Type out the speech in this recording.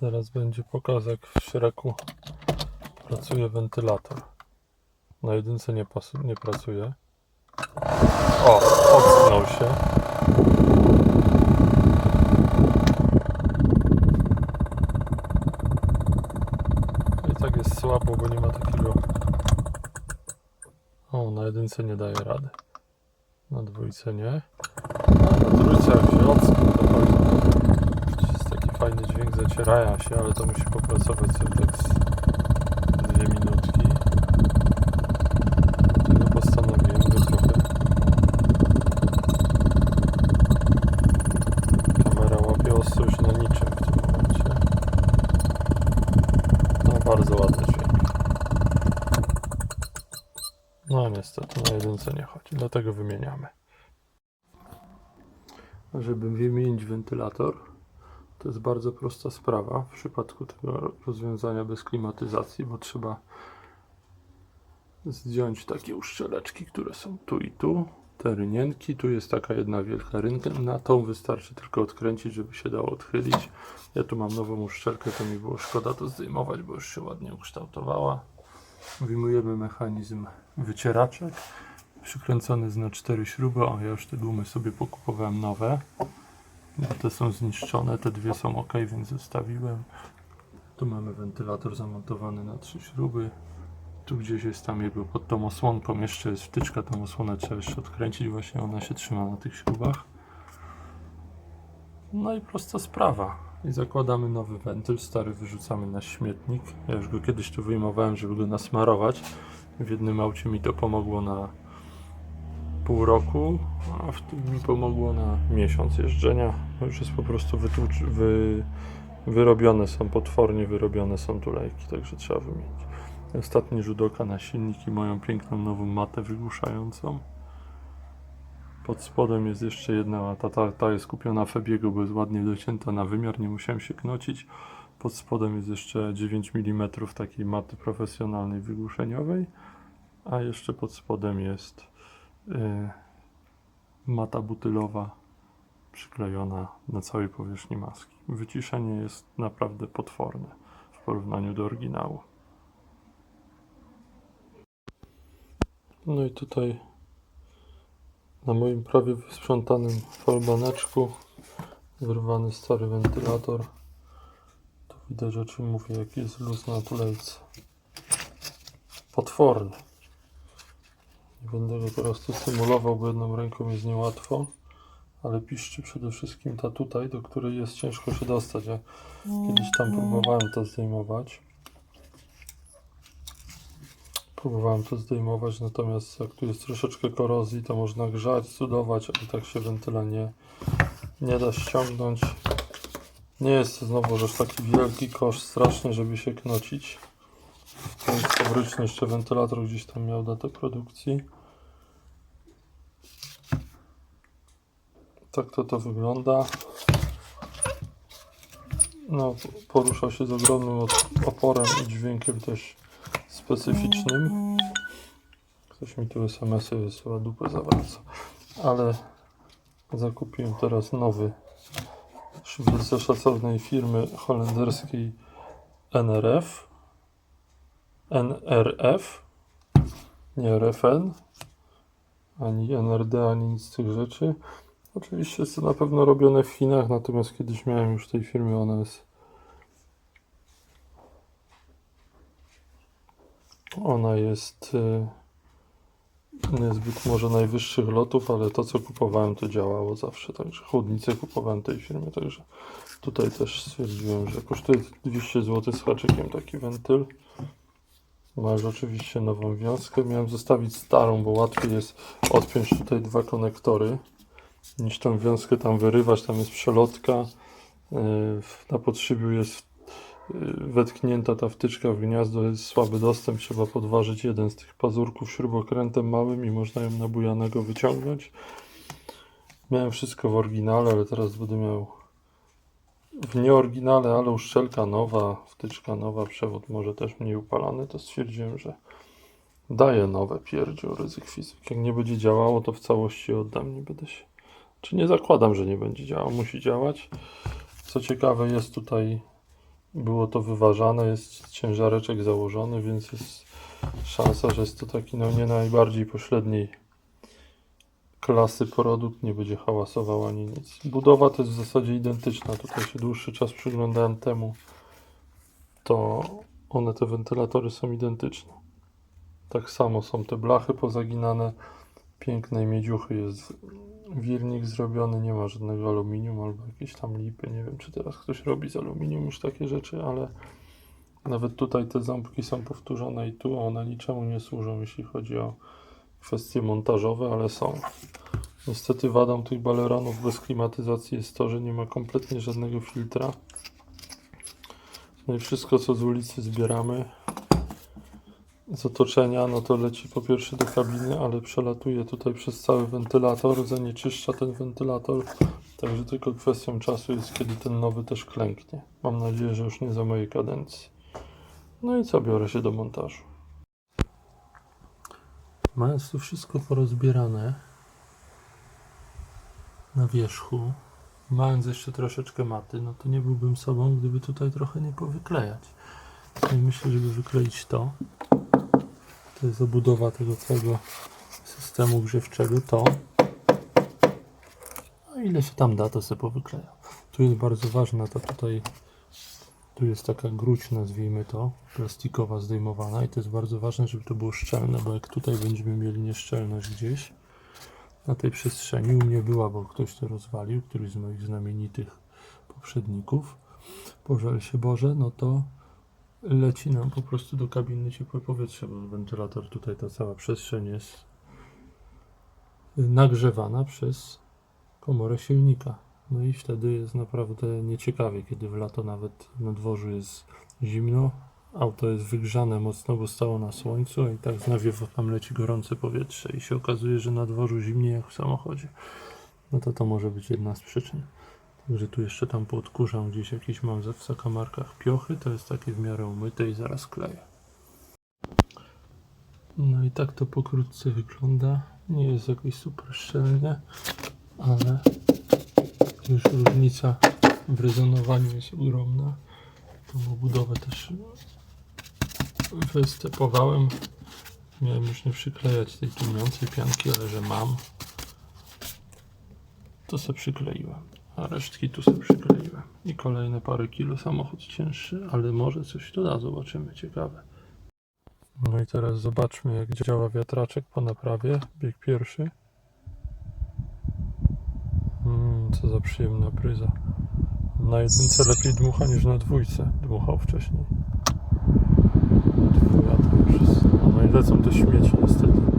Teraz będzie pokaz, jak w śreku pracuje wentylator. Na jedynce nie, nie pracuje. O, odsunął się. I tak jest słabo, bo nie ma takiego... O, na jedynce nie daje rady. Na dwójce nie. A na trójce jak się ocknie, to chodzi. Fajny dźwięk zacierania się, ale to musi popracować sobie tak z dwie minutki. Dlatego postanowiłem go trochę. Kamera łapie ostrość na niczym w tym momencie. No bardzo ładny dźwięk. No niestety na jedynce nie chodzi, dlatego wymieniamy. Żeby wymienić wentylator, to jest bardzo prosta sprawa w przypadku tego rozwiązania bez klimatyzacji, bo trzeba zdjąć takie uszczeleczki, które są tu i tu, te rynienki, tu jest taka jedna wielka rynka, na tą wystarczy tylko odkręcić, żeby się dało odchylić. Ja tu mam nową uszczelkę, to mi było szkoda to zdejmować, bo już się ładnie ukształtowała. Wyjmujemy mechanizm wycieraczek, przykręcony jest na cztery śruby, o ja już te gumy sobie pokupowałem nowe. Bo te są zniszczone, te dwie są ok, więc zostawiłem. Tu mamy wentylator zamontowany na trzy śruby. Tu gdzieś jest tam jakby pod tą osłonką jeszcze jest wtyczka, tą osłonę trzeba jeszcze odkręcić, właśnie ona się trzyma na tych śrubach. No i prosta sprawa. I zakładamy nowy wentyl, stary wyrzucamy na śmietnik. Ja już go kiedyś tu wyjmowałem, żeby go nasmarować. W jednym aucie mi to pomogło na pół roku, a w tym mi pomogło na miesiąc jeżdżenia. No Już jest po prostu wytłucz, wy, wyrobione są, potwornie wyrobione są tulejki, także trzeba wymienić. Ostatni rzut oka na silnik i moją piękną nową matę wygłuszającą. Pod spodem jest jeszcze jedna mata, ta, ta jest kupiona Febiego, bo jest ładnie docięta na wymiar, nie musiałem się knocić. Pod spodem jest jeszcze 9 mm takiej maty profesjonalnej wygłuszeniowej, a jeszcze pod spodem jest mata butylowa przyklejona na całej powierzchni maski. Wyciszenie jest naprawdę potworne w porównaniu do oryginału. No i tutaj na moim prawie wysprzątanym falbaneczku wyrwany stary wentylator. Tu widać o czym mówię, jaki jest luz na tulejce. Potworny. Nie będę go teraz tu symulował, bo jedną ręką jest niełatwo. Ale piszczy przede wszystkim ta tutaj, do której jest ciężko się dostać. Ja kiedyś tam próbowałem to zdejmować. Próbowałem to zdejmować, natomiast jak tu jest troszeczkę korozji, to można grzać, cudować, ale tak się wentyla nie, nie da ściągnąć. Nie jest to znowu aż taki wielki koszt straszny, żeby się knocić. To fabryczny jeszcze wentylator gdzieś tam miał datę produkcji. Tak to to wygląda. No, porusza się z ogromnym oporem i dźwiękiem też specyficznym. Ktoś mi tu SMS-y wysyła, dupę zawraca. Ale zakupiłem teraz nowy ze szacownej firmy holenderskiej NRF. NRF. Nie RFN. Ani NRD, ani nic z tych rzeczy. Oczywiście jest to na pewno robione w Chinach, natomiast kiedyś miałem już tej firmy, ona jest Ona jest y, niezbyt może najwyższych lotów, ale to co kupowałem to działało zawsze, także chłodnicę kupowałem tej firmy, także tutaj też stwierdziłem, że kosztuje 200 zł z haczykiem taki wentyl. Masz oczywiście nową wiązkę, miałem zostawić starą, bo łatwiej jest odpiąć tutaj dwa konektory niż tą wiązkę tam wyrywać, tam jest przelotka, y, na podszybiu jest wetknięta ta wtyczka w gniazdo, jest słaby dostęp, trzeba podważyć jeden z tych pazurków śrubokrętem małym i można ją nabujanego wyciągnąć. Miałem wszystko w oryginale, ale teraz będę miał w nieoryginale, ale uszczelka nowa, wtyczka nowa, przewód może też mniej upalany, to stwierdziłem, że daję nowe pierdziu ryzyk fizyk. Jak nie będzie działało, to w całości oddam, nie będę się... Czy nie zakładam, że nie będzie działał, musi działać. Co ciekawe, jest tutaj było to wyważane, jest ciężareczek założony, więc jest szansa, że jest to taki no nie najbardziej pośredniej klasy produkt, nie będzie hałasował ani nic. Budowa to jest w zasadzie identyczna, tutaj się dłuższy czas przyglądałem temu, to one te wentylatory są identyczne. Tak samo są te blachy pozaginane, pięknej miedziuchy jest wirnik zrobiony, nie ma żadnego aluminium albo jakieś tam lipy. Nie wiem, czy teraz ktoś robi z aluminium już takie rzeczy, ale nawet tutaj te ząbki są powtórzone i tu one niczemu nie służą, jeśli chodzi o kwestie montażowe, ale są. Niestety wadą tych baleronów bez klimatyzacji jest to, że nie ma kompletnie żadnego filtra. No i wszystko co z ulicy zbieramy z otoczenia, no to leci po pierwsze do kabiny, ale przelatuje tutaj przez cały wentylator, zanieczyszcza ten wentylator, także tylko kwestią czasu jest, kiedy ten nowy też klęknie. Mam nadzieję, że już nie za mojej kadencji. No i co, biorę się do montażu. Mając tu wszystko porozbierane na wierzchu, mając jeszcze troszeczkę maty, no to nie byłbym sobą, gdyby tutaj trochę nie powyklejać. No i myślę, żeby wykleić to. To jest obudowa tego całego systemu grzewczego. To. No ile się tam da, to sobie powykleja. Tu jest bardzo ważna ta tutaj. Tu jest taka gruć, nazwijmy to, plastikowa zdejmowana i to jest bardzo ważne, żeby to było szczelne, bo jak tutaj będziemy mieli nieszczelność gdzieś na tej przestrzeni, u mnie była, bo ktoś to rozwalił, któryś z moich znamienitych poprzedników, pożal się Boże, no to leci nam po prostu do kabiny ciepłe powietrze, bo wentylator tutaj ta cała przestrzeń jest nagrzewana przez komorę silnika. No i wtedy jest naprawdę nieciekawie, kiedy w lato nawet na dworzu jest zimno, auto jest wygrzane mocno, bo stało na słońcu, i tak z nawiewu tam leci gorące powietrze i się okazuje, że na dworzu zimniej jak w samochodzie. No to to może być jedna z przyczyn. Także tu jeszcze tam poodkurzam gdzieś jakieś mam w zakamarkach piochy, to jest takie w miarę umyte i zaraz kleję. No i tak to pokrótce wygląda. Nie jest jakoś super szczelnie, ale już różnica w rezonowaniu jest ogromna. Tą obudowę też wystepowałem. Miałem już nie przyklejać tej tłumiącej pianki, ale że mam, to sobie przykleiłem. A resztki tu sobie przykleiłem. I kolejne parę kilo samochód cięższy, ale może coś tu da, zobaczymy, ciekawe. No i teraz zobaczmy jak działa wiatraczek po naprawie, bieg pierwszy. Mm, co za przyjemna bryza. Na jedynce lepiej dmucha niż na dwójce. Dmuchał wcześniej. Wiatr już jest. No i lecą te śmieci niestety.